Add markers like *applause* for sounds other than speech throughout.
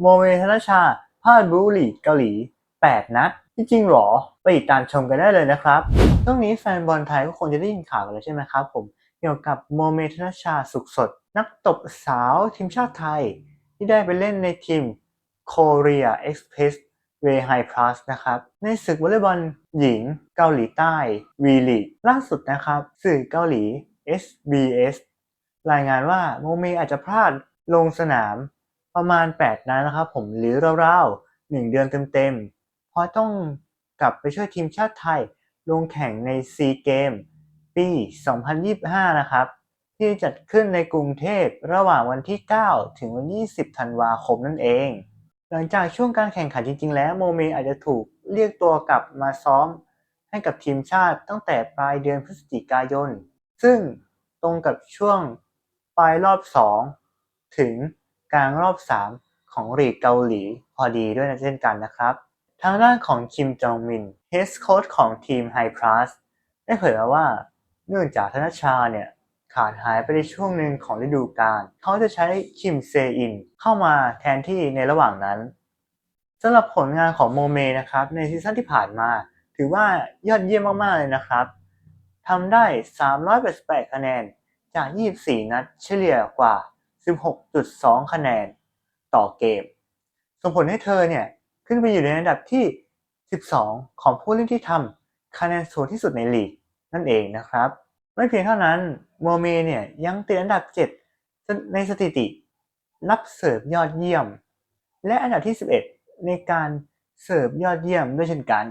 โมเมธนชาพลาดบุรีเกาหลี 8 นัดจริงๆหรอ ไปติดตามชมกันได้เลยนะครับช่วงนี้แฟนบอลไทยก็คงจะได้ยินข่าวกันแล้วใช่ไหมครับผม เกี่ยวกับโมเมธนชาสุขสด นักตบสาวทีมชาติไทย ที่ได้ไปเล่นในทีม Korea Express Way High Plus นะครับ ในศึกวอลเลย์บอลหญิงเกาหลีใต้ V League ล่าสุดนะครับ สื่อเกาหลี SBS รายงานว่าโมเมอาจจะพลาดลงสนาม ประมาณ 8 นัดนะครับผมหรือราวๆ1เดือนเต็มๆเพราะต้องกลับไปช่วยทีมชาติไทย ลงแข่งในซีเกมปี 2025 นะครับ ที่จัดขึ้นในกรุงเทพระหว่างวันที่ 9 ถึงวันที่10ธันวาคมนั่นเอง หลังจากช่วงการแข่งขันจริง ๆ แล้วโมเมอาจจะถูกเรียกตัวกลับมาซ้อมให้กับทีมชาติตั้งแต่ปลายเดือนพฤศจิกายน ซึ่งตรงกับช่วงปลายรอบ 2 ถึง กลางรอบ 3 ของลีกเกาหลีพอดีด้วยนะเช่นกันนะครับ ทางด้านของคิมจองมินเฮดโค้ชของทีมไฮพลัสได้เผยมาว่า เนื่องจากธนชาเนี่ยขาดหายไปในช่วงหนึ่งของฤดูกาลเขาจะใช้คิมเซอินเข้ามาแทนที่ในระหว่างนั้นสำหรับผลงานของโมเมนะครับ ในซีซั่นที่ผ่านมา ถือว่ายอดเยี่ยมมาก ๆ เลยนะครับทำได้ 388 คะแนนจาก 24 นัดเฉลี่ยกว่า 16.2 คะแนนต่อเกม ส่งผลให้เธอเนี่ยขึ้นไปอยู่ในอันดับที่ 12 ของผู้เล่นที่ทำคะแนนสูงที่สุดในลีกนั่นเองนะครับ ไม่เพียงเท่านั้นโมเมเนี่ยยังติดอันดับ 7 ในสถิติรับเสิร์ฟยอดเยี่ยม และอันดับที่ 11 ในการเสิร์ฟยอดเยี่ยมด้วยเช่นกัน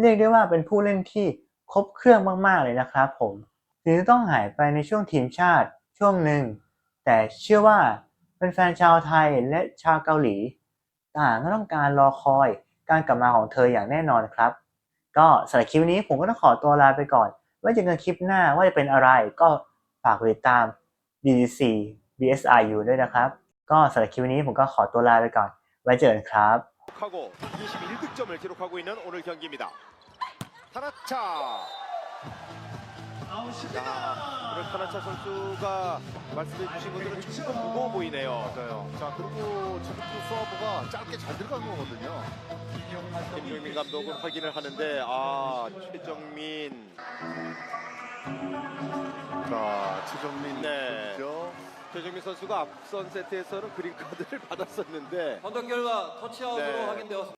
เรียกได้ว่าเป็นผู้เล่นที่ครบเครื่องมากๆเลยนะครับผมถึงจะต้องหายไปในช่วงทีมชาติช่วงหนึ่ง แต่เชื่อว่าเป็นแฟนๆชาวไทยและชาวเกาหลี ต่างก็ต้องการรอคอยการกลับมาของเธออย่างแน่นอนครับ ก็สำหรับคลิปนี้ผมก็ต้องขอตัวลาไปก่อน ไว้เจอกันคลิปหน้าว่าจะเป็นอะไรก็ฝากติดตาม DDC BSRU ด้วยนะครับ ก็สำหรับคลิปนี้ผมก็ขอตัวลาไปก่อน ไว้เจอกันครับ 하고 21득점을 기록하고 있는 오늘 경기입니다. 타나차. 야, 오늘 타나차 선수가 말씀해 주신 것들은 조금 무거워 보이네요. 맞아요. 자 그리고 저렇게 서브가 짧게 잘 들어간 거거든요. 김종민 감독은 확인을 하는데 아 최정민 자 최정민 네. 있죠. 최정민 선수가 앞선 세트에서는 그린 카드를 *laughs* 받았었는데 판독 결과 터치아웃으로 네. 확인되었습니다.